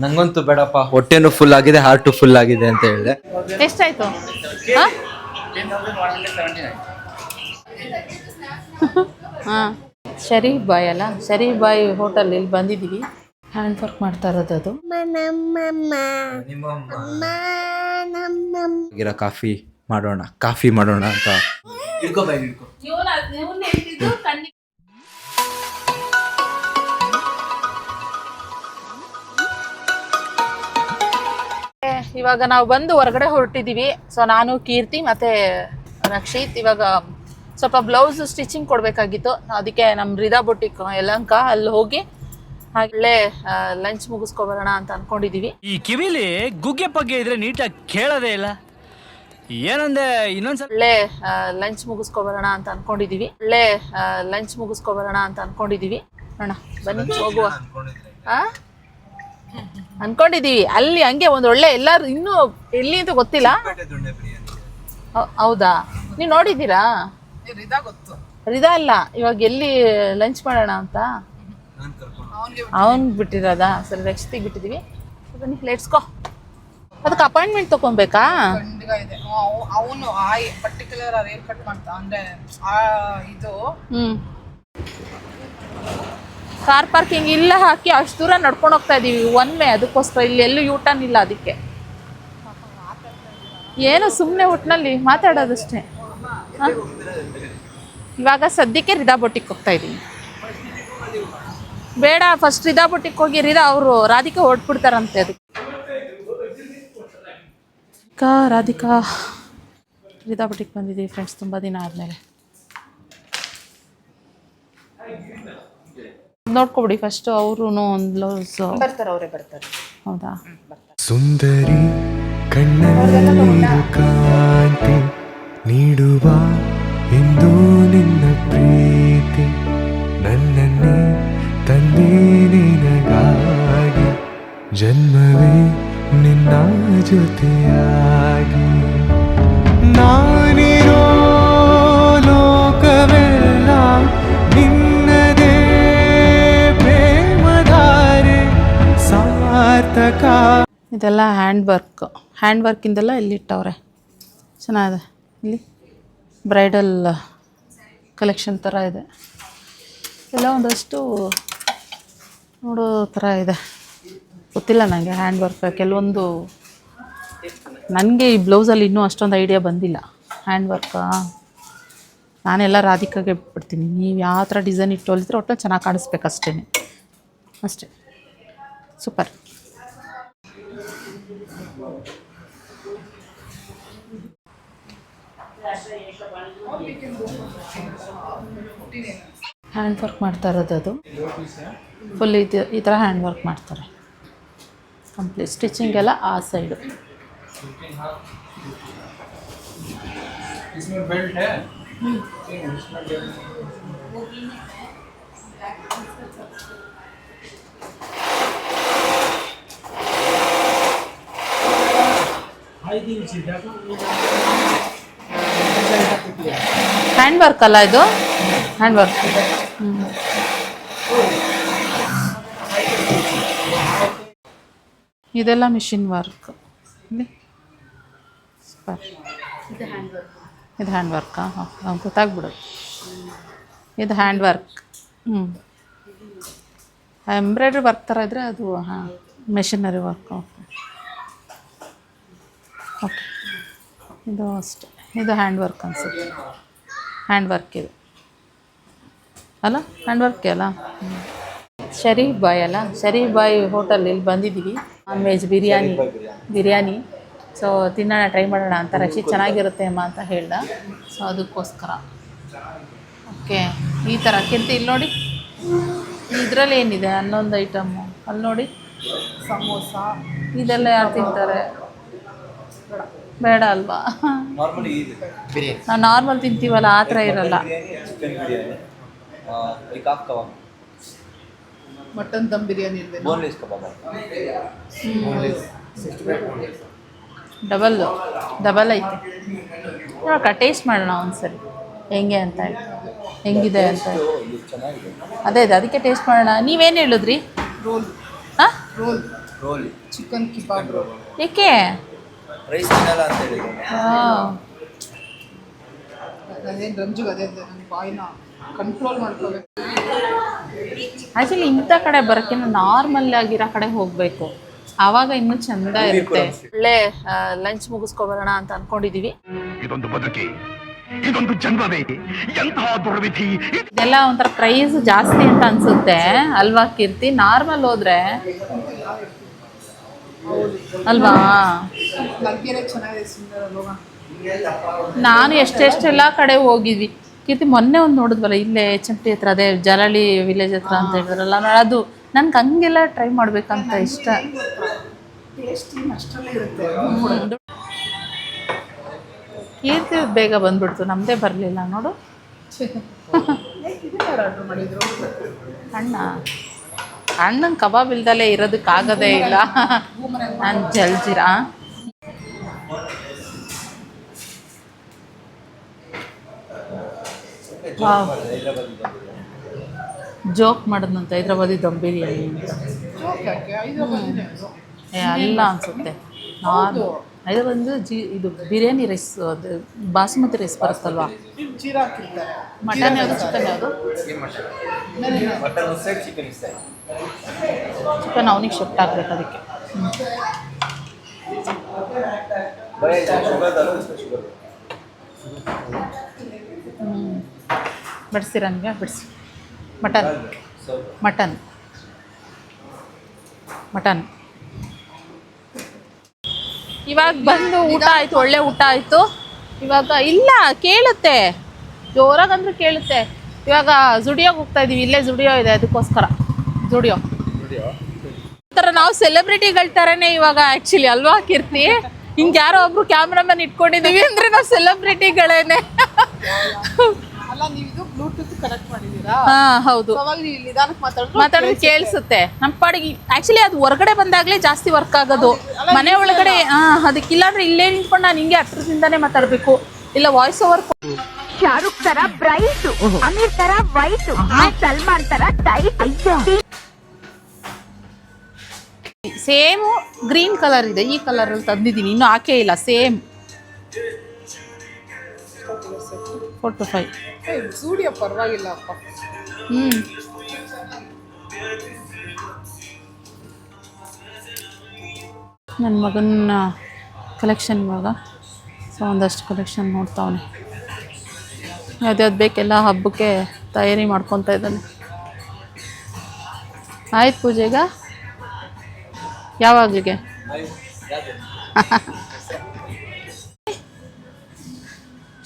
ನಂಗಂತೂ ಬೇಡಪ್ಪ. ಹೊಟ್ಟೆನು ಫುಲ್ ಆಗಿದೆ ಹಾರ್ಟು ಫುಲ್ ಆಗಿದೆ ಅಂತ ಹೇಳಿದೆ. ಎಷ್ಟಾಯ್ತು? ಹಾಂ? ಹಾ. ಶರೀಫ್ ಬಾಯ್ ಅಲ್ಲ? ಶರೀಫ್ ಬಾಯ್ ಹೋಟೆಲ್ ಇಲ್ಲಿ ಬಂದಿದ್ದೀವಿ. ಹ್ಯಾಂಡ್ ವರ್ಕ್ ಮಾಡ್ತಾ ಇರೋದು ಅದು. ಆಗಿರೋ ಕಾಫಿ ಮಾಡೋಣ ಕಾಫಿ ಮಾಡೋಣ ಅಂತ. ಇವಾಗ ನಾವು ಬಂದು ಹೊರಗಡೆ ಹೊರಟಿದ್ದೀವಿ ಸೊ ನಾನು ಕೀರ್ತಿ ಮತ್ತೆ ರಕ್ಷಿತ್ ಇವಾಗ ಸ್ವಲ್ಪ ಬ್ಲೌಸ್ ಸ್ಟಿಚಿಂಗ್ ಕೊಡಬೇಕಾಗಿತ್ತು. ಅದಕ್ಕೆ ನಮ್ಮ ರಿದಾ ಬೊಟಿಕ್ ಯಲಂಕ ಅಲ್ಲಿ ಹೋಗಿ ಹಾಗೆ ಲಂಚ್ ಮುಗಿಸ್ಕೊಬರೋಣ ಅಂತ ಅನ್ಕೊಂಡಿದ್ದೀವಿ ಈ ಕಿವಿಲಿ ಗುಗ್ಗೆ ಪಗ್ಗೆ ಇದ್ರೆ ನೀಟಾಗಿ ಕೇಳೋದೇ ಇಲ್ಲ. ಏನಂದೆ ಇನ್ನೊಂದ್ಸಲ ಒಳ್ಳೆ ಲಂಚ್ ಮುಗಿಸ್ಕೊಬರೋಣ ಅಂತ ಅನ್ಕೊಂಡಿದ್ದೀವಿ ಒಳ್ಳೆ ಲಂಚ್ ಮುಗಿಸ್ಕೊಬರೋಣ ಅಂತ ಅನ್ಕೊಂಡಿದ್ದೀವಿ ಬನ್ನಿ ಹೋಗುವ. ಆ? ಅನ್ಕೊಂಡಿದೀವಿ. ಅಲ್ಲಿ ಹಂಗೆ ಒಂದ್ ಒಳ್ಳೆ ಎಲ್ಲಾರು ಇನ್ನೂ ಎಲ್ಲಿ ಅಂತ ಗೊತ್ತಿಲ್ಲ. ಹೌ- ಹೌದಾ? ನೀವು ನೋಡಿದ್ದೀರಾ? ರಿದಾ ಅಲ್ಲ ಇವಾಗ ಎಲ್ಲಿ ಲಂಚ್ ಮಾಡೋಣ ಅಂತ? ಅವನ್ ಬಿಟ್ಟಿರೋದಾ? ಸರಿ ರಕ್ಷಿತಿಗೆ ಬಿಟ್ಟಿದೀವಿ. ಬನ್ನಿ ಲೆಟ್ಸ್ಕೋ ಅದಕ್ಕೆ ಅಪಾಯಿಂಟ್ಮೆಂಟ್ ತಗೊಬೇಕಾ? ಖಂಡಿತ ಇದೆ. ಅವನು ಆ ಪರ್ಟಿಕ್ಯುಲರ್ ಆ ಹೇರ್ ಕಟ್ ಮಾಡ್ತಾ ಅಂದ್ರೆ ಆ ಇದು ಹ್ಮ್. ಕಾರ್ ಪಾರ್ಕಿಂಗ್ ಇಲ್ಲ ಹಾಕಿ ಅಷ್ಟು ದೂರ ನಡ್ಕೊಂಡು ಹೋಗ್ತಾ ಇದೀವಿ. ಒನ್ ಮೇ ಅದಕ್ಕೋಸ್ಕರ ಇಲ್ಲಿ ಎಲ್ಲೂ ಯೂ ಟರ್ನ್ ಇಲ್ಲ ಅದಕ್ಕೆ. ಏನು ಸುಮ್ಮನೆ ಒಟ್ಟಿನಲ್ಲಿ ಮಾತಾಡೋದಷ್ಟೇ? ಇವಾಗ ಸದ್ಯಕ್ಕೆ ರಿದಾ ಬೊಟ್ಟಿಗೆ ಹೋಗ್ತಾ ಇದ್ದೀನಿ ಬೇಡ ಫಸ್ಟ್ ರಿದಾ ಬೊಟ್ಟಿಗೆ ಹೋಗಿ ರಿದಾ ಅವರು ರಾಧಿಕಾ ಹೊಡ್ಬಿಡ್ತಾರಂತೆ ಅದಕ್ಕೆ. ಕಾ ರಾಧಿಕಾ. ರಿದಾ ಬೊಟ್ಟಿಗೆ ಬಂದಿದ್ದೀವಿ ಫ್ರೆಂಡ್ಸ್ ತುಂಬ ದಿನ ಆದಮೇಲೆ. ನೋಡ್ಕೊಬಿಡಿ ಫಸ್ಟ್ ಅವರು ಒಂದು ಬ್ಲೌಸ್ ಬರ್ತಾರೆ ಅವರೇ ಬರ್ತಾರೆ. ಹೌದಾ? ಸುಂದರಿ ಕಾಂತಿ ನೀಡುವ ಎಂದು ನಿನ್ನ ಪ್ರೀತಿ. ನನ್ನನ್ನೇ ತಂದೆ ನಿನಗಾಗಿ. ಜನ್ಮವೇ ನಿನ್ನ ಜೊತೆಯಾಗಿ. ನಾನಿರೋ ಇದೆಲ್ಲ ಹ್ಯಾಂಡ್ ವರ್ಕ್ ಹ್ಯಾಂಡ್ ವರ್ಕಿಂದೆಲ್ಲ ಇಲ್ಲಿ ಇಟ್ಟವ್ರೆ. ಚೆನ್ನಾಗಿದೆ. ಇಲ್ಲಿ ಬ್ರೈಡಲ್ ಕಲೆಕ್ಷನ್ ಥರ ಇದೆ. ಎಲ್ಲ ಒಂದಷ್ಟು ನೋಡೋ ಥರ ಇದೆ. ಗೊತ್ತಿಲ್ಲ ನನಗೆ ಹ್ಯಾಂಡ್ ವರ್ಕ್ ಕೆಲವೊಂದು ನನಗೆ ಈ ಬ್ಲೌಸಲ್ಲಿ ಇನ್ನೂ ಅಷ್ಟೊಂದು ಐಡಿಯಾ ಬಂದಿಲ್ಲ. ಹ್ಯಾಂಡ್ ವರ್ಕಾ ನಾನೆಲ್ಲ ರಾಧಿಕಾಗೆ ಬಿಟ್ಬಿಡ್ತೀನಿ. ನೀವು ಯಾವ ಥರ ಡಿಸೈನ್ ಇಟ್ಟು ಹೊಲಿದ್ರೆ ಒಟ್ಟು ಚೆನ್ನಾಗಿ ಕಾಣಿಸ್ಬೇಕು ಅಷ್ಟೇ ಅಷ್ಟೇ. ಸೂಪರ್. ಹ್ಯಾಂಡ್ ವರ್ಕ್ ಮಾಡ್ತಾ ಇರೋದು ಅದು. ಫುಲ್ ಇದು, ಈ ಥರ ಹ್ಯಾಂಡ್ ವರ್ಕ್ ಮಾಡ್ತಾರೆ. ಕಂಪ್ಲೀಟ್ ಸ್ಟಿಚಿಂಗ್ ಎಲ್ಲ ಆ ಸೈಡು ಹ್ಯಾಂಡ್ ವರ್ಕ್ ಅಲ್ಲ ಇದು? ಹ್ಯಾಂಡ್ ವರ್ಕ್ ಇದೆಲ್ಲ ಮಿಷಿನ್ ವರ್ಕ್ ಸೂಪರ್ ಇದು ಹ್ಯಾಂಡ್ ವರ್ಕಾ ಹಾಂ ಗೊತ್ತಾಗ್ಬಿಡು ಇದು ಹ್ಯಾಂಡ್ ವರ್ಕ್ ಹ್ಞೂ ಎಂಬ್ರಾಯ್ಡ್ರಿ ವರ್ಕ್ ಥರ ಇದ್ದರೆ ಅದು ಹಾಂ ಮೆಷಿನರಿ ವರ್ಕ್ ಓಕೆ ಓಕೆ ಇದು ಅಷ್ಟೆ. ಇದು ಹ್ಯಾಂಡ್ ವರ್ಕ್ ಅನಿಸುತ್ತೆ. ಹ್ಯಾಂಡ್ ವರ್ಕ್ ಇದು. ಅಲ್ಲ? ಹ್ಯಾಂಡ್ ವರ್ಕ್ ಅಲ್ಲ? ಶರೀಫ್ ಬಾಯ್ ಅಲ್ಲ? ಶರೀಫ್ ಬಾಯ್ ಹೋಟೆಲ್ ಇಲ್ಲಿ ಬಂದಿದ್ದೀವಿ non veg biryani. Biryani. So ತಿನ್ನೋಣ ಟ್ರೈ ಮಾಡೋಣ ಅಂತ ರಶಿ ಚೆನ್ನಾಗಿರುತ್ತೆ ಅಮ್ಮ ಅಂತ ಹೇಳ್ದ. ಸೊ ಅದಕ್ಕೋಸ್ಕರ. ಓಕೆ. ಈ ಥರ ಕೆಂತ ಇಲ್ಲಿ ನೋಡಿ. ಇದರಲ್ಲಿ ಏನಿದೆ? ಹನ್ನೊಂದು ಐಟಮ್ಮು ಅಲ್ಲಿ ನೋಡಿ. ಸಮೋಸ. ಇದೆಲ್ಲ ಯಾರು ತಿಂತಾರೆ? ಬೇಡ ಅಲ್ವಾ? ಬಿರಿಯಾನಿ. ನಾವು ನಾರ್ಮಲ್ ತಿಂತೀವಲ್ಲ ಆ ಥರ ಇರಲ್ಲ. Mutton dum biryani double double ಐತೆ. ನೋಡಕ್ಕ ಟೇಸ್ಟ್ ಮಾಡೋಣ ಒಂದ್ಸರಿ. ಹೆಂಗೆ ಅಂತ ಹೇಳಿ. ಹೆಂಗಿದೆ ಅಂತ ಅದೇ ಅದೇ ಅದಕ್ಕೆ ಟೇಸ್ಟ್ ಮಾಡೋಣ. ನೀವೇನು ಹೇಳಿದ್ರಿ? ರೋಲ್ ಹಾಂ? ರೋಲ್ ರೋಲ್ ಚಿಕನ್ ಕಿಬಾಬ್ ಏಕೆ? ರೈಸ್ ತಿನ್ನಲ್ಲ ಅಂತ ಹೇಳಿದ್ರು. ಅದೇನು ರಂಜುಗೆ ಅದೇ ನನ್ನ ಬಾಯಿನ ಕಂಟ್ರೋಲ್ ಮಾಡ್ಕೋಬೇಕು. ಆಕ್ಚುಲಿ ಇಂಥ ಕಡೆ ಬರೋಕ್ಕಿಂತ ನಾರ್ಮಲ್ ಆಗಿರೋ ಕಡೆ ಹೋಗಬೇಕು. ಆವಾಗ ಇನ್ನು ಚಂದ ಇರುತ್ತೆ. ಒಳ್ಳೆ ಲಂಚ್ ಮುಗಿಸ್ಕೊಬರೋಣ ಅಂತ ಅನ್ಕೊಂಡಿದೀವಿ. ಇದೊಂದು ಬದುಕಿ ಇದೊಂದು ಜನ್ಮವೇ ಎಂತಹ ದುರ್ವಿಧಿ. ಇದೆಲ್ಲ ಒಂಥರ ಪ್ರೈಸ್ ಜಾಸ್ತಿ ಅಂತ ಅನ್ಸುತ್ತೆ. ಅಲ್ವಾ ಕೀರ್ತಿ? ನಾರ್ಮಲ್ ಹೋದ್ರೆ. ಅಲ್ವಾ? ಲಗ್ಗೆರೆ ಚೆನ್ನಾಗಿದೆ ಸುಂದರ ಲೋಗ. ನಾನು ಎಷ್ಟೆಷ್ಟೆಲ್ಲ ಕಡೆ ಹೋಗಿದ್ವಿ. ಕೀರ್ತಿ ಮೊನ್ನೆ ಒಂದು ನೋಡಿದ್ವಲ್ಲ ಇಲ್ಲೇ ಚಂಪಿ ಹತ್ರ ಅದೇ ಜಲಳಿ ವಿಲೇಜ್ ಹತ್ರ ಅಂತ ಹೇಳಿದ್ರಲ್ಲ ನಾನು ಅದು ನನ್ಗೆ ಹಂಗೆಲ್ಲ ಟ್ರೈ ಮಾಡ್ಬೇಕಂತ ಇಷ್ಟ. ಕೀರ್ತಿ ಬೇಗ ಬಂದ್ಬಿಡ್ತು ನಮ್ಮದೇ ಬರಲಿಲ್ಲ ನೋಡು. ಅಣ್ಣ ಅಣ್ಣನ ಕಬಾಬ್ ಇಲ್ದಲೇ ಇರೋದಕ್ಕಾಗದೇ ಇಲ್ಲ. ನಾನು ಜಲ್ಜಿರಾ ಜೋಕ್ ಮಾಡಿದ್ನಂತ ಹೈದ್ರಾಬಾದಿ ದಮ್ ಬಿರಿಯಾನಿ ಏ ಅಲ್ಲ ಅನ್ಸುತ್ತೆ. ನಾನು ಹೈದ್ರಾಬಾದ್ ಜಿ ಇದು ಬಿರಿಯಾನಿ ರೈಸ್ ಅದು ಬಾಸುಮತಿ ರೈಸ್ ಬರುತ್ತಲ್ವಾ? ಮಟನ್ ಯಾವುದು ಚಿಕನ್ ಯಾವುದು? ಚಿಕನ್ ಅವನಿಗೆ ಶಿಫ್ಟ್ ಆಗ್ಬೇಕು ಅದಕ್ಕೆ. ಬಿಡಿಸ್ತೀರ ನಿಮಗೆ ಮಟನ್. ಮಟನ್. ಮಟನ್. ಇವಾಗ ಬಂದು ಊಟ ಆಯ್ತು, ಒಳ್ಳೆ ಊಟ ಆಯ್ತು. ಇವಾಗ ಇಲ್ಲ, ಕೇಳುತ್ತೆ. ಜೋರಾಗಂದ್ರೆ ಕೇಳುತ್ತೆ. ಇವಾಗ ಜುಡಿಯೋಗೆ ಹೋಗ್ತಾ ಇದೀವಿ, ಇಲ್ಲೇ ಜುಡಿಯೋ ಇದೆ, ಅದಕ್ಕೋಸ್ಕರ. ಜುಡಿಯೋ. ಥರ ನಾವು ಸೆಲೆಬ್ರಿಟಿಗಳ ತರನೇ ಇವಾಗ ಆಕ್ಚುಲಿ ಅಲ್ವಾ ಕೀರ್ತಿ? ಹಿಂಗೆ ಯಾರೋ ಒಬ್ರು ಕ್ಯಾಮ್ರಾಮನ್ ಇಟ್ಕೊಂಡಿದೀವಿ ಅಂದ್ರೆ ನಾವು ಸೆಲೆಬ್ರಿಟಿಗಳೇನೆ ಅಲ್ಲ ನೀವು ಇದು ಬ್ಲೂಟೂತ್ ಕನೆಕ್ಟ್ ಮಾಡಿದ್ದೀರಾ? ಹಾ ಹೌದು. ಮಾತಾಡೋದು ಕೇಳಿಸುತ್ತೆ. ನಮ್ಮ ಪಾಡಿಗೆ ಆಕ್ಚುಲಿ ಅದು ಹೊರಗಡೆ ಬಂದಾಗಲೇ ಜಾಸ್ತಿ ವರ್ಕ್ ಆಗೋದು. ಮನೆ ಒಳಗಡೆ ಹಾ ಅದಕ್ಕಿಲ್ಲ ಅಂದ್ರೆ ಇಲ್ಲೇ ನಿಂತ್ಕೊಂಡು ನಾನು ಹಿಂಗೆ ಹತ್ರದಿಂದಾನೇ ಮಾತಾಡಬೇಕು. ಇಲ್ಲ ವಾಯ್ಸ್ ಓವರ್ ಶಾರುಖ್ ತರ ಬ್ರೈಟ್ ಅಮೀರ್ ತರ ವೈಟ್ ಸಲ್ಮಾನ್ ತರ ಟೈಟ್ ಸೇಮ್ ಗ್ರೀನ್ ಕಲರ್ ಇದೆ ಈ ಕಲರಲ್ಲಿ ತಂದಿದ್ದೀನಿ. ಇನ್ನೂ ಹಾಕೇ ಇಲ್ಲ ಸೇಮ್ ಫೋರ್ ಟು ಫೈವ್ ಸೂಡಿಯೋ ಪರವಾಗಿಲ್ಲ ಅಪ್ಪ. ಹ್ಞೂ ನನ್ನ ಮಗನ ಕಲೆಕ್ಷನ್ ಇವಾಗ. ಸೊ ಒಂದಷ್ಟು ಕಲೆಕ್ಷನ್ ನೋಡ್ತಾವನೆ. ಯಾವ್ದ್ಯಾವ್ದು ಬೇಕೆಲ್ಲ ಹಬ್ಬಕ್ಕೆ ತಯಾರಿ ಮಾಡ್ಕೊತಾ ಇದ್ದಾನೆ. ಆಯ್ತು ಪೂಜೆಗ ಯಾವಾಗಲಿಗೆ?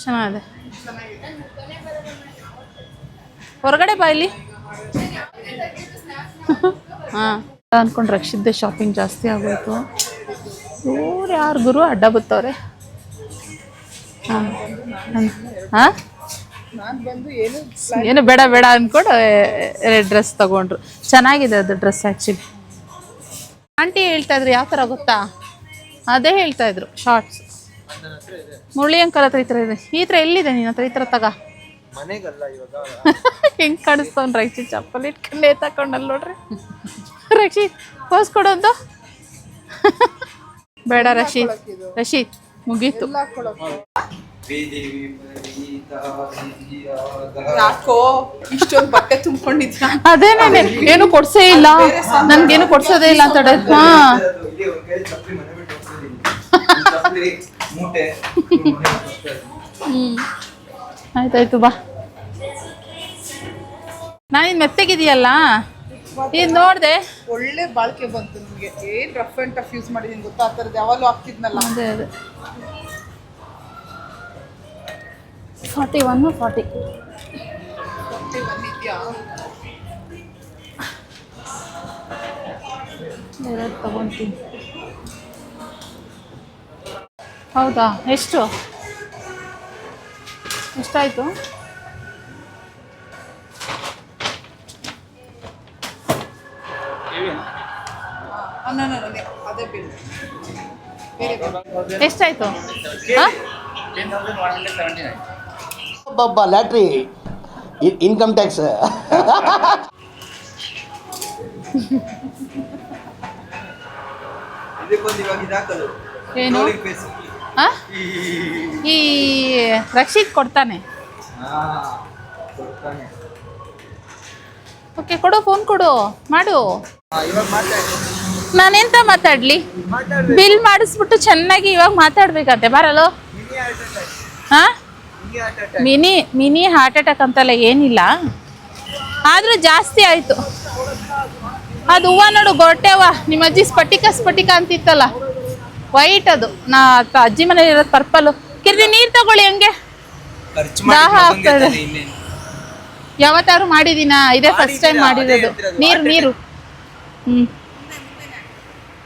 ಚೆನ್ನಾಗಿದೆ. ಹೊರಗಡೆ ಬಾ ಇಲ್ಲಿ. ಹಾಂ. ಅಂದ್ಕೊಂಡು ರಕ್ಷಿದ್ದೆ ಶಾಪಿಂಗ್ ಜಾಸ್ತಿ ಆಗೋಯ್ತು. ಇವ್ರು ಯಾರು ಗುರು? ಅಡ್ಡ ಬತ್ತವ್ರೆ. ಹಾಂ. ಹಾಂ? ನಾನು ಬಂದು ಏನು ಏನು ಬೇಡ ಬೇಡ ಅಂದ್ಕೊಂಡು ಡ್ರೆಸ್ ತಗೊಂಡ್ರು. ಚೆನ್ನಾಗಿದೆ ಅದು ಡ್ರೆಸ್ ಆ್ಯಕ್ಚುಲಿ ಆಂಟಿ ಹೇಳ್ತಾ ಇದ್ರು ಯಾವ ಥರ ಗೊತ್ತಾ? ಅದೇ ಹೇಳ್ತಾ ಇದ್ರು ಶಾರ್ಟ್ಸ್ ಮುರಳಿ ಅಂಕಲ್ ಹತ್ರ ಈ ಥರ ಇದೆ. ಈ ಥರ ಎಲ್ಲಿದೆ ನೀನು ಹತ್ರ? ಈ ಥರ ತಗ. ಹೆಂಗ್ ಕಾಣಿಸ್ತವ್ನ ರಕ್ಷಿ ಚಪ್ಪಲಿ ಇಟ್ಕೊಂಡೇ ತಕೊಂಡಲ್ಲಿ ನೋಡ್ರಿ. ರಕ್ಷಿ ಪೋಸ್ ಕೊಡೋದು? ಬೇಡ ರಶಿ ರಶಿ ಮುಗೀತು. ಯಾಕೋ ಇಷ್ಟೊಂದು ಬಟ್ಟೆ ತುಂಬಿಕೊಂಡಿದ್ಯಾ ಅದೇನೇ ಏನು ಕೊಡ್ಸೇ ಇಲ್ಲ. ನನ್ಗೇನು ಕೊಡ್ಸೋದೇ ಇಲ್ಲ ಅಂತ ಹಾ. ಹ್ಮ್. ಆಯ್ತಾಯ್ತು ಬಾ. ನಾನಿನ್ ಮೆತ್ತಗಿದೆಯಲ್ಲ ಇದು ನೋಡಿದೆ. ಒಳ್ಳೆ ಬಾಳಿಕೆ ಬಂತು ನಿಮಗೆ. ಏನು ರಫ್ ಅಂಡ್ ಟಫ್ ಯೂಸ್ ಮಾಡಿದೀನಿ ಗೊತ್ತಾ? ಆ ಥರದ್ದು ಯಾವಾಗಲೂ ಹಾಕ್ತಿದ್ನಲ್ಲ ಅದೇ ಅದೇ. ಫಾರ್ಟಿ ಒನ್ನು ಫಾರ್ಟಿ ಎರಡು ತಗೊತೀನಿ ಹೌದಾ ಎಷ್ಟು ಎಷ್ಟಾಯಿತು. ಎಷ್ಟಾಯಿತು ಹಾಂ ಒಬ್ಬೊಬ್ಬ ಲ್ಯಾಟ್ರಿ ಇನ್ಕಮ್ ಟ್ಯಾಕ್ಸ್. ಏನು? ಆ? ಈ ರಕ್ಷಿತ್ ಕೊಡ್ತಾನೆ. ಓಕೆ, ಕೊಡು ಫೋನ್ ಕೊಡು. ಮಾಡು. ನಾನೆಂತ ಮಾತಾಡ್ಲಿ? ಬಿಲ್ ಮಾಡಿಸ್ಬಿಟ್ಟು ಚೆನ್ನಾಗಿ ಇವಾಗ ಮಾತಾಡ್ಬೇಕಂತೆ. ಬರಲ್ಲೋ ಹಾ ಮಿನಿ ಮಿನಿ ಹಾರ್ಟ್ ಅಟ್ಯಾಕ್ ಅಂತಲ್ಲ ಏನಿಲ್ಲ. ಆದ್ರೂ ಜಾಸ್ತಿ ಆಯ್ತು. ಅದು ಹೂವ ನೋಡು ಗೊಟ್ಟೆ ಹೂವ. ನಿಮ್ಮ ಅಜ್ಜಿ ಸ್ಫಟಿಕ ಸ್ಫಟಿಕ ಅಂತಿತ್ತಲ್ಲ. ವೈಟ್ ಅದು. ನಾ ಅಜ್ಜಿ ಮನೇಲಿ ಇರೋದು ಪರ್ಪಲ್ ಕಿರಿ ನೀರ್ ತಗೊಳ್ಳಿ ಹಂಗೆ. ದಾಹ ಆಗ್ತದೆ. ಯಾವತ್ತಾದ್ರು ಯಾವತ್ತಾರು ಮಾಡಿದೀನಾ? ಇದೇ ಫಸ್ಟ್ ಟೈಮ್ ಮಾಡಿರೋದು. ನೀರು ನೀರು. ಹ್ಮ್.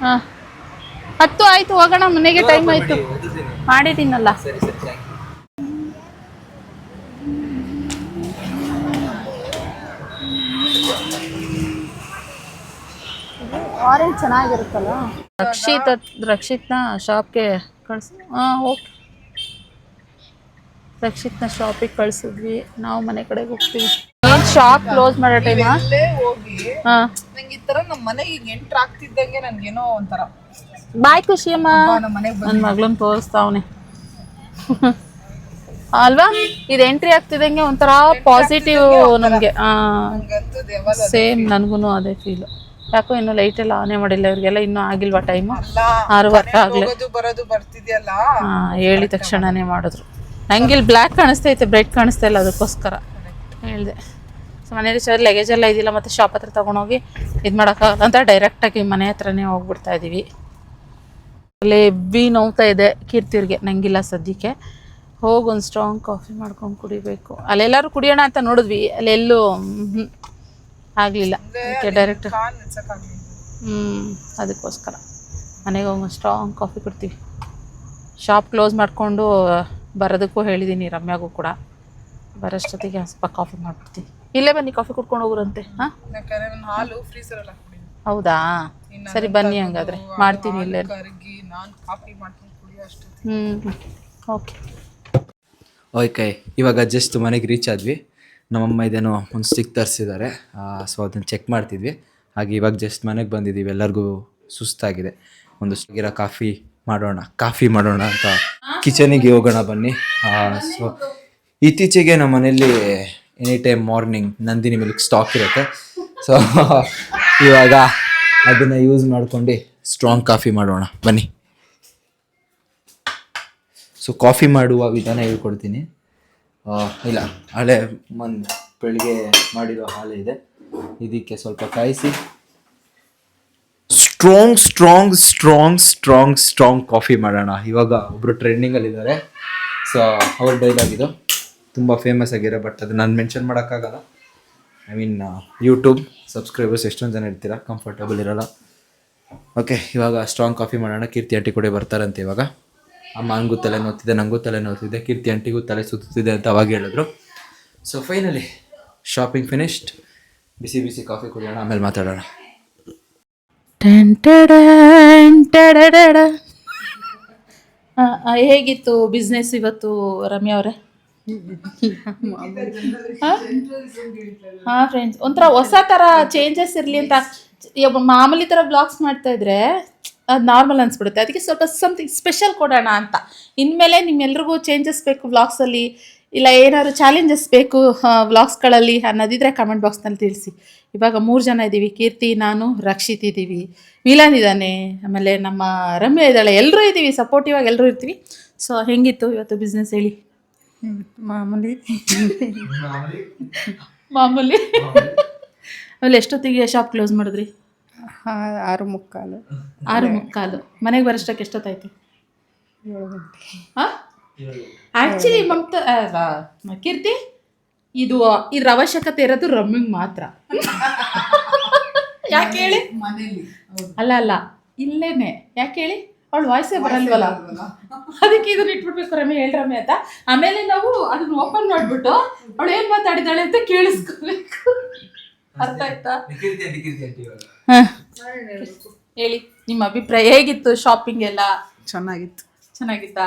ಹಾ. ಹತ್ತು ಆಯ್ತು ಹೋಗೋಣ ಮನೆಗೆ ಟೈಮ್ ಆಯ್ತು. ಮಾಡಿದ್ದೀನಲ್ಲ ಸರಿ ಸರಿ ಥ್ಯಾಂಕ್ ಆರೆಂಜ್ ಚೆನ್ನಾಗಿರುತ್ತಲ್ಲ? ರಕ್ಷಿತ್ ರಕ್ಷಿತ್ನ ಶಾಪ್ಗೆ ಕಳ್ಸ ಹಾಂ ಓಕೆ ರಕ್ಷಿತ್ನ ಶಾಪಿಗೆ ಕಳ್ಸಿದ್ವಿ. ನಾವು ಮನೆ ಕಡೆಗೆ ಹೋಗ್ತೀವಿ. ಶಾಪ್ ಕ್ಲೋಸ್ ಮಾಡೋ ಟೈಮ್ ಹಾ ಹೋಗಿ. ಹಾಂ ನಂಗೆ ಈ ತರ ನಮ್ಮ ಮನೆಗೆ ಈಗ ಎಂಟ್ರ್ ಆಗ್ತಿದ್ದಂಗೆ ನನ್ಗೇನೋ ಒಂಥರ. ಬಾಯ್ ಖುಷಿ ನಮ್ಮ ಮನೆಗೆ ನನ್ನ ಮಗಳನ್ನ ತೋರಿಸ್ತಾವನೆ. ಅಲ್ವಾ? ಇದು ಎಂಟ್ರಿ ಆಗ್ತಿದ್ದಂಗೆ ಒಂಥರ ಪಾಸಿಟಿವ್ ನಮಗೆ. ಸೇಮ್ ನನಗೂ ಅದೇ ಫೀಲು ಯಾಕೋ ಇನ್ನು ಲೈಟ್ ಎಲ್ಲ ಆನೇ ಮಾಡಿಲ್ಲ ಇವ್ರಿಗೆಲ್ಲ ಇನ್ನೂ ಆಗಿಲ್ವಾ ಟೈಮು ಆರು ವರ್ಕ್ ಆಗಲೇ. ಬರೋದು ಬರ್ತಿದ್ಯಲ್ಲ? ಹಾಂ ಹೇಳಿದ ತಕ್ಷಣನೇ ಮಾಡಿದ್ರು. ನಂಗೆ ಇಲ್ಲಿ ಬ್ಲ್ಯಾಕ್ ಕಾಣಿಸ್ತೈತೆ ಬ್ರೈಟ್ ಕಾಣಿಸ್ತಾ ಇಲ್ಲ ಅದಕ್ಕೋಸ್ಕರ. ಹೇಳಿದೆ. ಸೊ ಮನೇಲಿ ಸರ್ ಲಗೇಜ್ ಎಲ್ಲ ಇದಿಲ್ಲ ಮತ್ತು ಶಾಪ್ ಹತ್ರ ತೊಗೊಂಡೋಗಿ ಇದು ಮಾಡೋಕ್ಕಾಗಲ್ಲ ಅಂತ ಡೈರೆಕ್ಟಾಗಿ ಮನೆ ಹತ್ರನೇ ಹೋಗ್ಬಿಡ್ತಾ ಇದ್ದೀವಿ ಅಲ್ಲಿ ಬಿ ನೋವ್ತಾ ಇದೆ ಕೀರ್ತಿವ್ರಿಗೆ ನಂಗಿಲ್ಲ ಸದ್ಯಕ್ಕೆ. ಹೋಗಿ ಒಂದು ಸ್ಟ್ರಾಂಗ್ ಕಾಫಿ ಮಾಡ್ಕೊಂಡು ಕುಡಿಬೇಕು. ಅಲ್ಲೆಲ್ಲರೂ ಕುಡಿಯೋಣ ಅಂತ ನೋಡಿದ್ವಿ. ಅಲ್ಲೆಲ್ಲೂ ಆಗಲಿಲ್ಲ. ಅದಕ್ಕೆ ಡೈರೆಕ್ಟ್ ಹ್ಞೂ ಅದಕ್ಕೋಸ್ಕರ. ಮನೆಗೆ ಹೋಗಿ ಸ್ಟ್ರಾಂಗ್ ಕಾಫಿ ಕೊಡ್ತೀವಿ. ಶಾಪ್ ಕ್ಲೋಸ್ ಮಾಡಿಕೊಂಡು ಬರೋದಕ್ಕೂ ಹೇಳಿದ್ದೀನಿ ರಮ್ಯಾಗೂ ಕೂಡ. ಬರೋಷ್ಟೊತ್ತಿಗೆ ಸ್ವಲ್ಪ ಕಾಫಿ ಮಾಡ್ಬಿಡ್ತೀನಿ. ಇಲ್ಲೇ ಬನ್ನಿ ಕಾಫಿ ಕುಡ್ಕೊಂಡು ಹೋಗ್ರಂತೆ. ಹಾಂ? ಹಾಲು ಫ್ರೀಸರಲ್ಲಿ ಹೌದಾ? ಸರಿ ಬನ್ನಿ ಹಂಗಾದ್ರೆ. ಮಾಡ್ತೀನಿ ಇಲ್ಲೇ ಹ್ಞೂ ಓಕೆ ಓಕೆ ಇವಾಗ ಜಸ್ಟ್ ಮನೆಗೆ ರೀಚ್ ಆದ್ವಿ. ನಮ್ಮಮ್ಮ ಇದೇನೋ ಒಂದು ಸ್ಟಿಕ್ ತರಿಸಿದ್ದಾರೆ. ಸೊ ಅದನ್ನು ಚೆಕ್ ಮಾಡ್ತಿದ್ವಿ. ಹಾಗೆ ಇವಾಗ ಜಸ್ಟ್ ಮನೆಗೆ ಬಂದಿದ್ದೀವಿ. ಎಲ್ಲರಿಗೂ ಸುಸ್ತಾಗಿದೆ. ಒಂದು ಸ್ಟಿಗಿರ ಕಾಫಿ ಮಾಡೋಣ ಕಾಫಿ ಮಾಡೋಣ ಅಂತ ಕಿಚನಿಗೆ ಹೋಗೋಣ ಬನ್ನಿ. ಸೊ ಇತ್ತೀಚೆಗೆ ನಮ್ಮ ಮನೆಯಲ್ಲಿ any time morning Nandini milk stock ಇರುತ್ತೆ. ಸೊ ಇವಾಗ ಅದನ್ನು ಯೂಸ್ ಮಾಡ್ಕೊಂಡು ಸ್ಟ್ರಾಂಗ್ ಕಾಫಿ ಮಾಡೋಣ. ಬನ್ನಿ. ಸೊ ಕಾಫಿ ಮಾಡುವ ವಿಧಾನ ಹೇಳ್ಕೊಡ್ತೀನಿ. ಇಲ್ಲ, ಹಳೆ ಮನ್ ಬೆಳಿಗ್ಗೆ ಮಾಡಿರೋ ಹಾಲು ಇದೆ. ಇದಕ್ಕೆ ಸ್ವಲ್ಪ ಕಾಯಿಸಿ. Strong strong strong strong strong coffee ಮಾಡೋಣ. ಇವಾಗ ಒಬ್ಬರು ಟ್ರೆಂಡಿಂಗಲ್ಲಿದ್ದಾರೆ ಸೊ ಅವ್ರ ಡೈಲಾಗ್ ಇದು. ತುಂಬ ಫೇಮಸ್ ಆಗಿರೋ ಬಟ್ ಅದು ನಾನು ಮೆನ್ಷನ್ ಮಾಡೋಕ್ಕಾಗಲ್ಲ. ಐ ಮೀನ್ ಯೂಟ್ಯೂಬ್ ಸಬ್ಸ್ಕ್ರೈಬರ್ಸ್ ಎಷ್ಟೊಂದು ಜನ ಇರ್ತೀರ? ಕಂಫರ್ಟಬಲ್ ಇರೋಲ್ಲ. ಓಕೆ ಇವಾಗ ಸ್ಟ್ರಾಂಗ್ ಕಾಫಿ ಮಾಡೋಣ. ಕೀರ್ತಿ ಆಂಟಿ ಕೂಡ ಬರ್ತಾರಂತೆ ಇವಾಗ. ಅಮ್ಮ ಹಂಗೂ ತಲೆ ನೋತಿದೆ ನನಗೂ ತಲೆ ನೋತಿದೆ ಕೀರ್ತಿ ಅಂಟಿಗೂ ತಲೆ ಸುತ್ತಿದೆ ಅಂತ ಅವಾಗ ಹೇಳಿದ್ರು. ಸೊ ಫೈನಲಿ ಶಾಪಿಂಗ್ ಫಿನಿಶ್ಡ್ ಬಿಸಿ ಬಿಸಿ ಕಾಫಿ ಕುಡಿಯೋಣ ಆಮೇಲೆ ಮಾತಾಡೋಣ. ಹೇಗಿತ್ತು ಬಿಸ್ನೆಸ್ ಇವತ್ತು ರಮ್ಯಾ ಅವರೇ? ಹಾಂ? ಫ್ರೆಂಡ್ಸ್ ಒಂಥರ ಹೊಸ ಥರ ಚೇಂಜಸ್ ಇರಲಿ ಅಂತ. ಮಾಮೂಲಿ ಥರ ಬ್ಲಾಗ್ಸ್ ಮಾಡ್ತಾ ಇದ್ರೆ ಅದು ನಾರ್ಮಲ್ ಅನಿಸ್ಬಿಡುತ್ತೆ. ಅದಕ್ಕೆ ಸ್ವಲ್ಪ ಸಮಥಿಂಗ್ ಸ್ಪೆಷಲ್ ಕೊಡೋಣ ಅಂತ. ಇನ್ಮೇಲೆ ನಿಮ್ಮೆಲ್ರಿಗೂ ಚೇಂಜಸ್ ಬೇಕು ವ್ಲಾಗ್ಸಲ್ಲಿ ಇಲ್ಲ ಏನಾದ್ರು ಚಾಲೆಂಜಸ್ ಬೇಕು ವ್ಲಾಗ್ಸ್ಗಳಲ್ಲಿ ಅನ್ನೋದಿದ್ರೆ ಕಮೆಂಟ್ ಬಾಕ್ಸ್ನಲ್ಲಿ ತಿಳಿಸಿ. ಇವಾಗ ಮೂರು ಜನ ಇದ್ದೀವಿ ಕೀರ್ತಿ ನಾನು ರಕ್ಷಿತ್ ಇದ್ದೀವಿ ಮಿಲನ್ ಇದ್ದಾನೆ. ಆಮೇಲೆ ನಮ್ಮ ರಮ್ಯ ಇದ್ದಾಳೆ. ಎಲ್ಲರೂ ಇದ್ದೀವಿ ಸಪೋರ್ಟಿವ್ ಆಗಿ ಎಲ್ಲರೂ ಇರ್ತೀವಿ. ಸೊ ಹೆಂಗಿತ್ತು ಇವತ್ತು ಬಿಸ್ನೆಸ್ ಹೇಳಿ? ಮಾಮೂಲಿ. ಮಾಮೂಲಿ. ಆಮೇಲೆ ಎಷ್ಟೊತ್ತಿಗೆ ಶಾಪ್ ಕ್ಲೋಸ್ ಮಾಡಿದ್ರಿ? ಆರು ಮುಕ್ಕಾಲು. ಆರು ಮುಕ್ಕಾಲು. ಮನೆಗೆ ಬರೋಷ್ಟಕ್ಕೆ ಎಷ್ಟೊತ್ತಾಯ್ತು? ಏಳು ಗಂಟೆ. ಆ್ಯಕ್ಚುಲಿ ಮಮತ ಕೀರ್ತಿ ಇದು ಇದ್ರ ಅವಶ್ಯಕತೆ ಇರೋದು ರಮ್ಮಿಂಗ್ ಮಾತ್ರ. ಯಾಕೆ ಹೇಳಿ? ಅಲ್ಲ ಅಲ್ಲ ಇಲ್ಲೇನೆ. ಯಾಕೆ ಹೇಳಿ? ಅವಳು ವಾಯ್ಸೇ ಬರಲ್ವಲ್ಲ? ಅದಕ್ಕೆ ಇದನ್ನ ಇಟ್ಬಿಡ್ಬೇಕು ರಮ್ಯ ಹೇಳಿ ರಮ್ಯ ಅಂತ. ಆಮೇಲೆ ನಾವು ಅದನ್ನ ಓಪನ್ ಮಾಡ್ಬಿಟ್ಟು ಅವಳು ಏನ್ ಮಾತಾಡಿದಾಳೆ ಅಂತ ಕೇಳಿಸ್ಕೋಬೇಕು. ಅರ್ಥ ಆಯ್ತಾ? ಹ. ಹೇಳಿ ನಿಮ್ಮ ಅಭಿಪ್ರಾಯ ಹೇಗಿತ್ತು ಶಾಪಿಂಗ್ ಎಲ್ಲ? ಚೆನ್ನಾಗಿತ್ತು. ಚೆನ್ನಾಗಿತ್ತಾ?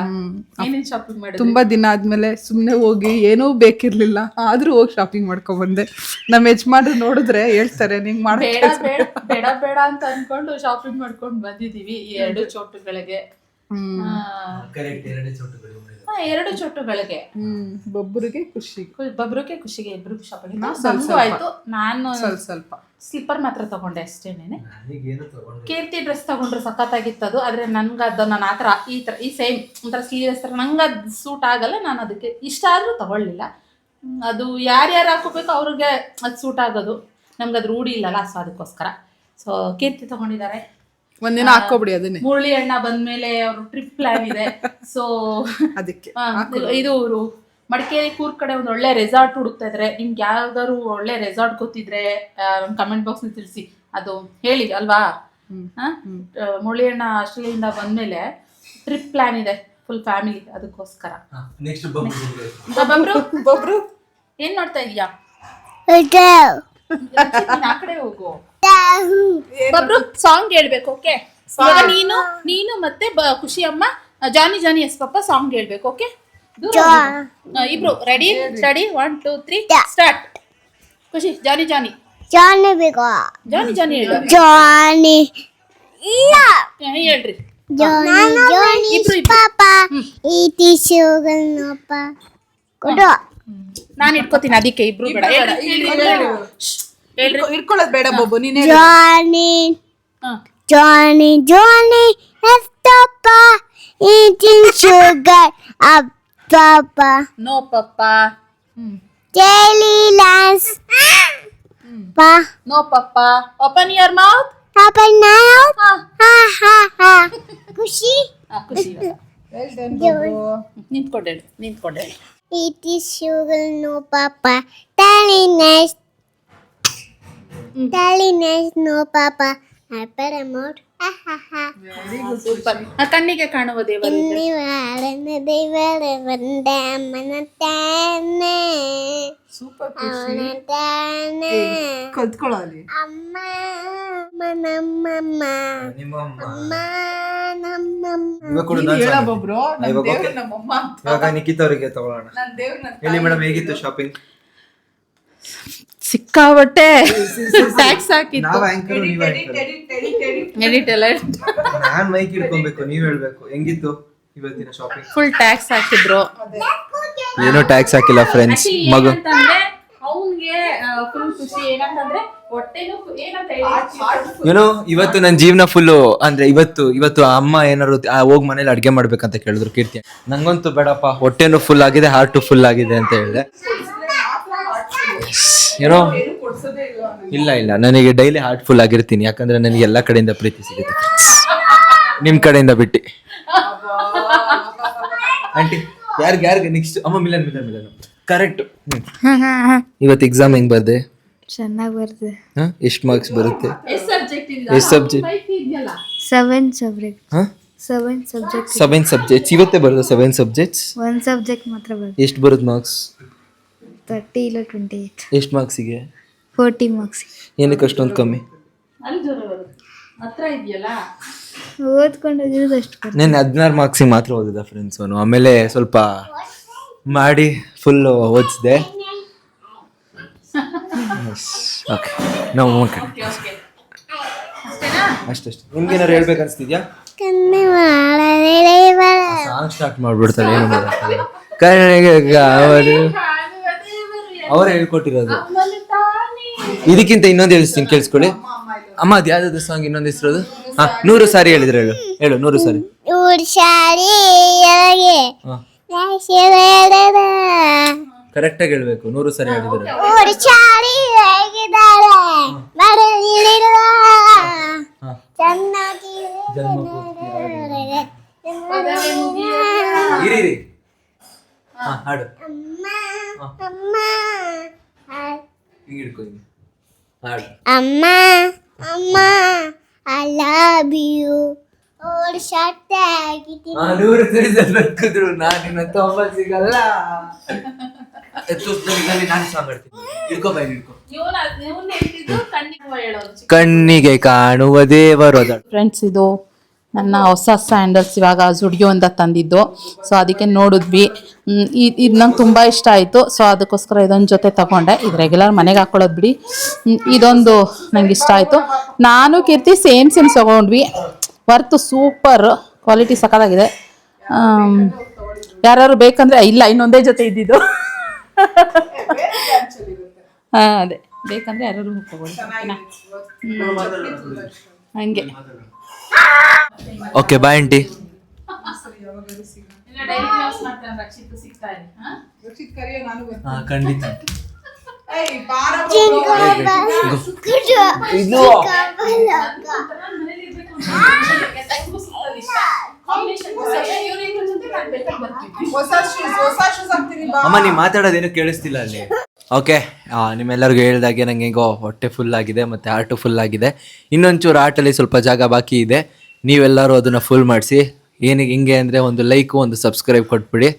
ಏನೇನ್ ಶಾಪಿಂಗ್ ಮಾಡಿದ್ರಿ? ತುಂಬಾ ದಿನ ಆದ್ಮೇಲೆ ಸುಮ್ಮನೆ ಹೋಗಿ ಏನೂ ಬೇಕಿರ್ಲಿಲ್ಲ. ಆದ್ರೂ ಹೋಗಿ ಶಾಪಿಂಗ್ ಮಾಡ್ಕೊಂಡ್ ಬಂದೆ. ನಮ್ಮ ಯಜಮಾನ್ರು ನೋಡಿದ್ರೆ ಹೇಳ್ತಾರೆ ನಿಂಗ್ ಮಾಡ್ಕೊಂಡು ಬೇಡ ಬೇಡ ಬೇಡ ಬೇಡ ಅಂತ ಅನ್ಕೊಂಡು ಶಾಪಿಂಗ್ ಮಾಡ್ಕೊಂಡು ಬಂದಿದೀವಿ ಈ ಎರಡು ಚೋಟುಗಳಿಗೆ. ಆ, ಹಾ, ಎರಡು ಚೊಟ್ಟುಗಳಿಗೆ ಹ್ಮ್ ಬೊಬ್ಬರಿಗೆ ಖುಷಿ. ಖುಷಿಗೆ ಇಬ್ರು ಶಾಪಿಂಗ್ ಆಯ್ತು. ನಾನು ಸ್ವಲ್ಪ ಸ್ವಲ್ಪ. ಸ್ಲಿಪ್ಪರ್ ಮಾತ್ರ ತಗೊಂಡೆ ಅಷ್ಟೇನೆ ಕೀರ್ತಿ ಡ್ರೆಸ್ ತಗೊಂಡ್ರೆ ಸಖತ್ತಾಗಿತ್ತು ಅದು ಆದ್ರೆ ನನ್ಗೆ ಅದು ನಾನು ಆ ಥರ ಈ ಥರ ಈ ಸೇಮ್ ಒಂಥರ ಸೀರಿಯಸ್ ಥರ ನಂಗೆ ಅದು ಸೂಟ್ ಆಗಲ್ಲ ನಾನು ಅದಕ್ಕೆ ಇಷ್ಟ ಆದರೂ ತಗೊಳ್ಳಿಲ್ಲ. ಅದು ಯಾರ್ಯಾರು ಹಾಕೋಬೇಕು ಅವ್ರಿಗೆ ಅದು ಸೂಟ್ ಆಗೋದು. ನಮ್ಗೆ ಅದು ರೂಢಿ ಇಲ್ಲಲ್ಲ ಸೊ ಅದಕ್ಕೋಸ್ಕರ. ಸೊ ಕೀರ್ತಿ ತಗೊಂಡಿದ್ದಾರೆ. ಒಂದಿನ ಹಾಕೋಬಿಡಿ ಅದನ್ನೇ. ಮುರಳಿ ಅಣ್ಣ ಬಂದ್ಮೇಲೆ ಅವರು ಟ್ರಿಪ್ ಪ್ಲಾನ್ ಇದೆ. ಸೊ ಅದಕ್ಕೆ ಇದು ಅವರು ಮಡಿಕೇರಿ ಕೂರ್ ಕಡೆ ಒಂದು ಒಳ್ಳೆ ರೆಸಾರ್ಟ್ ಹುಡುಕ್ತಾ ಇದ್ರೆ. ನಿಮ್ಗೆ ಯಾವ್ದಾದ್ರು ಒಳ್ಳೆ ರೆಸಾರ್ಟ್ ಗೊತ್ತಿದ್ರೆ ಕಮೆಂಟ್ ಬಾಕ್ಸ್ ತಿಳಿಸಿ. ಅದು ಹೇಳಿ ಅಲ್ವಾ? ಮುರಳಿ ಅಣ್ಣ ಆಸ್ಟ್ರೇಲಿಯಿಂದ ಬಂದ್ಮೇಲೆ ಟ್ರಿಪ್ ಪ್ಲಾನ್ ಇದೆ ಫುಲ್ ಫ್ಯಾಮಿಲಿ ಅದಕ್ಕೋಸ್ಕರ. ನೆಕ್ಸ್ಟ್ ಬಬ್ರು ಬಬ್ರು? ಏನ್ ನೋಡ್ತಾ ಇದೀಯಾ? ರಚಿತ್, ನೀನ್ ಆ ಕಡೆ ಹೋಗು. ಬಬ್ರು ಸಾಂಗ್ ಹೇಳ್ಬೇಕು ಓಕೆ ಇವಾಗ ನೀನು ನೀನು ಮತ್ತೆ ಬ- ಖುಷಿ ಅಮ್ಮ Johnny Johnny yes papa song ಹೇಳ್ಬೇಕು ಓಕೆ ಇಬ್ರು ready steady one two three start Khushi Johnny Johnny. Johnny ಬೇಕು ಜಾನಿ ಜಾನಿ ಹೇಳು. ಜಾನಿ. ಇಲ್ಲ. ಹಾ, ಹೇಳ್ರಿ. ಜಾನಿ ಜಾನಿ ಇಬ್ರು ಇಬ್ರು. ಪಾಪ. ಈ ಟಿಶ್ಯೂಗಳನ್ನಪ್ಪ ಕೊಡು. ನಾನು ಇಟ್ಕೋತೀನಿ ಅದಕ್ಕೆ ಇಬ್ರು ಬೇಡ. ಹೇಳ್ರಿ, ಹೇಳ್ರಿ, ಹೇಳ್ರಿ. ಶ್ಶ್, ಹೇಳ್ರಿ ಇಟ್ಕೊಳ್ಳೋದು ಬೇಡ. ಬೊಬ್ಬು ನೀನೇ ಜಾನಿ ಹಾ. ಜಾನಿ ಜಾನಿ ಎಷ್ಟಪ್ಪ ಈಟಿಂಗ್ ಶುಗರ್ ಅಪ್ಪಪ್ಪ ನೋ ಪಪ್ಪ. ಹ್ಮ್. ಡೈಲಿ ಲಾಸ್. ಪಾ. No papa. Open your mouth papa ನಾವು ಹಾ. Ha ha Khushi? ಖುಷಿ ಇವಾಗ. ನಿಂತ್ಕೊಂಡು It is sugar, no papa. Tally nice. Mm. Tally nice, no papa. I bet I'm. Super. ಕಣ್ಣಿಗೆ ಕಾಣುವ ದೇವರು ಇದೆ. ಇನ್ನಿವಾಳನ ದೇವರ ಬಂದ ಅಮ್ಮನ ತಾನೆ ಸೂಪರ್ ಕಲ್ತ್ಕೊಳ್ಳೋ ಅಲ್ಲಿ. ಅಮ್ಮ ನಮ್ಮಮ್ಮ. ಅಮ್ಮ ನಮ್ಮಮ್ಮ. ಇವಾಗ ನಿಖಿತ್ ಅವರಿಗೆ ತಗೊಳ್ಳೋಣ. ಹೇಳಿ ಮೇಡಮ್ ಹೇಗಿತ್ತು ಶಾಪಿಂಗ್ ಸಿಕ್ಕಾಬಟ್ಟೆ. ಟ್ಯಾಕ್ಸ್ ನಾವ್ ಆಂಕರ್ ನೀವ್ ಎಡಿಟ್ ಎಲ್ಲ ನಾನ್ ಮೈಕ್ ಇಟ್ಕೊಬೇಕು ನೀವ್ ಹೇಳ್ಬೇಕು. ಹೆಂಗಿತ್ತು ಇವತ್ತಿನ ಶಾಪಿಂಗ್ ಫುಲ್ ಟ್ಯಾಕ್ಸ್ ಹಾಕಿದ್ರು. ಏನೋ ಟ್ಯಾಕ್ಸ್ ಹಾಕಿಲ್ಲ ಫ್ರೆಂಡ್ಸ್ ಮಗು ಅವನ್ಗೆ ಫುಲ್ ಖುಷಿ. ಏನಂತಂದ್ರೆ ಹೊಟ್ಟೆನು ಏನಂತ ಹೇಳಿ? ಏನೋ ಇವತ್ತು ನನ್ನ ಜೀವನ ಫುಲ್ಲು ಅಂದ್ರೆ ಇವತ್ತು ಇವತ್ತು ಅಮ್ಮ ಏನಾರು ಹೋಗಿ ಹೋಗ್ ಮನೇಲಿ ಅಡುಗೆ ಮಾಡ್ಬೇಕಂತ ಕೇಳಿದ್ರು ಕೀರ್ತಿ. ನಂಗಂತೂ ಬೇಡಪ್ಪ ಹೊಟ್ಟೆನು ಫುಲ್ ಆಗಿದೆ ಹಾರ್ಟು ಫುಲ್ ಆಗಿದೆ ಅಂತ ಹೇಳಿದೆ. ಏನೋ ಇಲ್ಲ ಇಲ್ಲ. ನನಗೆ ಡೈಲಿ ಹಾರ್ಟ್ ಫುಲ್ ಆಗಿರ್ತೀನಿ. ಯಾಕಂದ್ರೆ ನನಗೆ ಎಲ್ಲ ಕಡೆಯಿಂದ ಪ್ರೀತಿ ಸಿಗುತ್ತೆ ನಿಮ್ ಕಡೆಯಿಂದ ಬಿಟ್ಟು. ಆಂಟಿ ಯಾರ್ಗೆ ಯಾರಿಗೆ? ನೆಕ್ಸ್ಟ್ ಅಮ್ಮ ಮಿಲನ್ ಮಿಲನ್ ಮಿಲನ್. ಕರೆಕ್ಟ್ ಇವತ್ತು ಎಕ್ಸಾಮ್ ಹೆಂಗ್ ಬರ್ದೆ? ಚೆನ್ನಾಗಿ ಬರ್ತದೆ ಹಾ? ಎಷ್ಟು ಮಾರ್ಕ್ಸ್ ಬರುತ್ತೆ? ಎಷ್ಟು ಸಬ್ಜೆಕ್ಟ್ ಇದೆ? ಎಷ್ಟು ಸಬ್ಜೆಕ್ಟ್. ಇದೆಯಲ್ಲ? ಸೆವೆನ್ ಸಬ್ಜೆಕ್ಟ್ ಹ? ಸೆವೆನ್ ಸಬ್ಜೆಕ್ಟ್ ಸೆವೆನ್ ಸಬ್ಜೆಕ್ಟ್ಸ್ ಇವತ್ತೇ ಬರೋದು ಸೆವೆನ್ ಸಬ್ಜೆಕ್ಟ್ಸ್ ಒಂದು ಸಬ್ಜೆಕ್ಟ್ ಮಾತ್ರ ಬರುತ್ತೆ. ಎಷ್ಟು ಬರುತ್ತೆ ಮಾರ್ಕ್ಸ್ ತರ್ಟಿ ಇಲ್ಲ ಟ್ವೆಂಟಿ ಏಯ್ಟ್ ಎಷ್ಟು ಮಾರ್ಕ್ಸಿಗೆ ಫೋರ್ಟಿ ಮಾರ್ಕ್ಸ್ ಏನಕ್ಕೆ ಅಷ್ಟೊಂದು ಕಮ್ಮಿ? ಇದೆಯಲ್ಲ? ಓದ್ಕೊಂಡಿರೋದು ಅಷ್ಟು ಬರ್ತದೆ నేను ಹದಿನಾರು ಮಾರ್ಕ್ಸಿಗೆ ಮಾತ್ರ ಓದಿದ ಫ್ರೆಂಡ್ಸ್ ಅವನು. ಆಮೇಲೆ ಸ್ವಲ್ಪ ಮಾಡಿ ಫುಲ್ ಓದಿಸಿದೆ. ಓಕೆ ನಾವು ಓಕೆ ಅಷ್ಟಷ್ಟು ನಿಮ್ಗೆ ಏನಾರು ಹೇಳ್ಬೇಕು ಅನಿಸ್ತಿದ್ಯಾ? ಸಾಂಗ್ ಸ್ಟಾರ್ಟ್ ಮಾಡ್ಬಿಡ್ತಾರೆ ಏನು ಮಾಡೋಕ್ಕಾಗಲ್ಲ. ಕಣ್ಣಿಗೆ ಅವರು. ಅವರೇ ಹೇಳ್ಕೊಟ್ಟಿರೋದು. ಇದಕ್ಕಿಂತ ಇನ್ನೊಂದು ಹೇಳ್ತೀನಿ ಕೇಳಿಸ್ಕೊಳ್ಳಿ. ಅಮ್ಮ ಅದು ಯಾವ್ದಾದ್ರು ಸಾಂಗ್ ಇನ್ನೊಂದು ಹೆಸರು ಹಾ ನೂರು ಸಾರಿ ಹೇಳಿದ್ರೆ ಹೇಳು. ಹೇಳು ನೂರು ಸಾರಿ. ನೂರು ಸಾರಿ ರಾಶಿಬೇಡದ. ಕರೆಕ್ಟಾಗಿ ಹೇಳ್ಬೇಕು ನೂರು ಸಾರಿ ಹೇಳಿದ್ರೆ. ಇರಿ ಇರಿ. ಹಾ. ಹಾಡು. ಅಮ್ಮ ಅಮ್ಮ. ಹಿಂಗೆ ಹಿಡ್ಕೊ ಹಿಂಗೆ ಹಾಡು. ಅಮ್ಮ ಅಮ್ಮ ಐ ಲವ್ ಯು ಓಡ್ ಶಾಟ್ ಆಗಿದ್ದೀನಿ. ನೂರು ಸರಿ ಬರ್ಕಿದ್ರು ನಾನು ನಿನ್ನ ತೊಂಬ ಸಿಗಲ್ಲ. ನಾನು ಹಿಡ್ಕೊ ಬೈ ಹಿಡ್ಕೊ. ಕಣ್ಣಿಗೆ ಕಾಣುವ ದೇವರು ಫ್ರೆಂಡ್ಸ್ ಇದು ನನ್ನ ಹೊಸ ಸ್ಯಾಂಡಲ್ಸ್ ಇವಾಗ ಜುಡಿಯೋಯಿಂದ ತಂದಿದ್ದು. ಸೊ ಅದಕ್ಕೆ ನೋಡಿದ್ವಿ. ಇದು ಇದು ನಂಗೆ ತುಂಬ ಇಷ್ಟ ಆಯಿತು. ಸೊ ಅದಕ್ಕೋಸ್ಕರ ಇದೊಂದು ಜೊತೆ ತಗೊಂಡೆ. ಇದು ರೆಗ್ಯುಲರ್ ಮನೆಗೆ ಹಾಕೊಳ್ಳೋದು ಬಿಡಿ. ಇದೊಂದು ನಂಗೆ ಇಷ್ಟ ಆಯಿತು. ನಾನು ಕೀರ್ತಿ ಸೇಮ್ ಸೇಮ್ ತಗೊಂಡ್ವಿ. Worth super. ಕ್ವಾಲಿಟಿ ಸಕ್ಕತ್ತಾಗಿದೆ ಯಾರು ಬೇಕಂದ್ರೆ ಇಲ್ಲ ಇನ್ನೊಂದೇ ಜೊತೆ ಇದ್ದಿದ್ದು. ಹಾಂ ಅದೇ. ಬೇಕಂದ್ರೆ ಯಾರು? ಹ್ಮ್. ಹಂಗೆ. ಓಕೆ ಬಾಯ್ ಆಂಟಿ ಹಾ? ಖಂಡಿತ. ಇದು ಹೊಸ ಶೂಸ್ ಹೊಸ ಶೂಸ್ ಹಾಕ್ತೀನಿ ಬಾ ಅಮ್ಮ ನೀವು ಮಾತಾಡೋದೇನು ಕೇಳಿಸ್ತಿಲ್ಲ ಅಲ್ಲಿ. ಓಕೆ ನಿಮ್ಮೆಲ್ಲರಿಗೂ ಹೇಳ್ದಾಗೆ ನಂಗೆ ಹೆಂಗೋ ಹೊಟ್ಟೆ ಫುಲ್ ಆಗಿದೆ ಮತ್ತು ಆರ್ಟು ಫುಲ್ ಆಗಿದೆ. ಇನ್ನೊಂಚೂರು ಆರ್ಟಲ್ಲಿ ಸ್ವಲ್ಪ ಜಾಗ ಬಾಕಿ ಇದೆ. ನೀವೆಲ್ಲರೂ ಅದನ್ನು ಫುಲ್ ಮಾಡಿಸಿ. ಏನಿಗೆ ಹಿಂಗೆ ಅಂದರೆ ಒಂದು ಲೈಕು ಒಂದು ಸಬ್ಸ್ಕ್ರೈಬ್ ಕೊಟ್ಬಿಡಿ.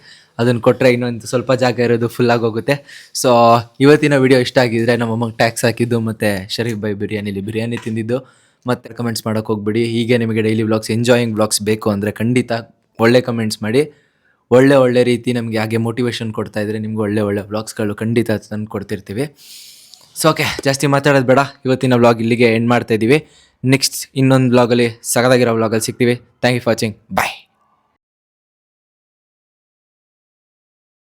ಅದನ್ನು ಕೊಟ್ಟರೆ ಇನ್ನೊಂದು ಸ್ವಲ್ಪ ಜಾಗ ಇರೋದು ಫುಲ್ ಆಗೋಗುತ್ತೆ ಸೊ ಇವತ್ತಿನ ವಿಡಿಯೋ ಇಷ್ಟ ಆಗಿದ್ರೆ ನಮ್ಮ ಅಮ್ಮಗೆ ಟ್ಯಾಕ್ಸ್ ಹಾಕಿದ್ದು ಮತ್ತು ಶರೀಫ್ ಬೈ ಬಿರಿಯಾನಿಲಿ ಬಿರಿಯಾನಿ ತಿಂದಿದ್ದು. ಮತ್ತು ಕಮೆಂಟ್ಸ್ ಮಾಡೋಕೆ ಹೋಗ್ಬಿಡಿ. ಹೀಗೆ ನಿಮಗೆ ಡೈಲಿ ವ್ಲಾಗ್ಸ್ ಎಂಜಾಯಿಂಗ್ ಬ್ಲಾಗ್ಸ್ ಬೇಕು ಅಂದರೆ ಖಂಡಿತ ಒಳ್ಳೆ ಕಮೆಂಟ್ಸ್ ಮಾಡಿ. ಒಳ್ಳೆ ಒಳ್ಳೆ ರೀತಿ ನಮಗೆ ಹಾಗೆ ಮೋಟಿವೇಶನ್ ಕೊಡ್ತಾ ಇದ್ರೆ ನಿಮ್ಗೆ ಒಳ್ಳೆ ಒಳ್ಳೆ ವ್ಲಾಗ್ಸ್ಗಳು ಖಂಡಿತ ತಂದು ಕೊಡ್ತಿರ್ತೀವಿ. ಸೊ ಓಕೆ ಜಾಸ್ತಿ ಮಾತಾಡೋದು ಬೇಡ. ಇವತ್ತಿನ ವ್ಲಾಗ್ ಇಲ್ಲಿಗೆ ಎಂಡ್ ಮಾಡ್ತಾ ಇದ್ದೀವಿ ನೆಕ್ಸ್ಟ್ ಇನ್ನೊಂದು ಬ್ಲಾಗಲ್ಲಿ ಸಗದಾಗಿರೋ ವ್ಲಾಗಲ್ಲಿ ಸಿಗ್ತೀವಿ. Thank you for watching bye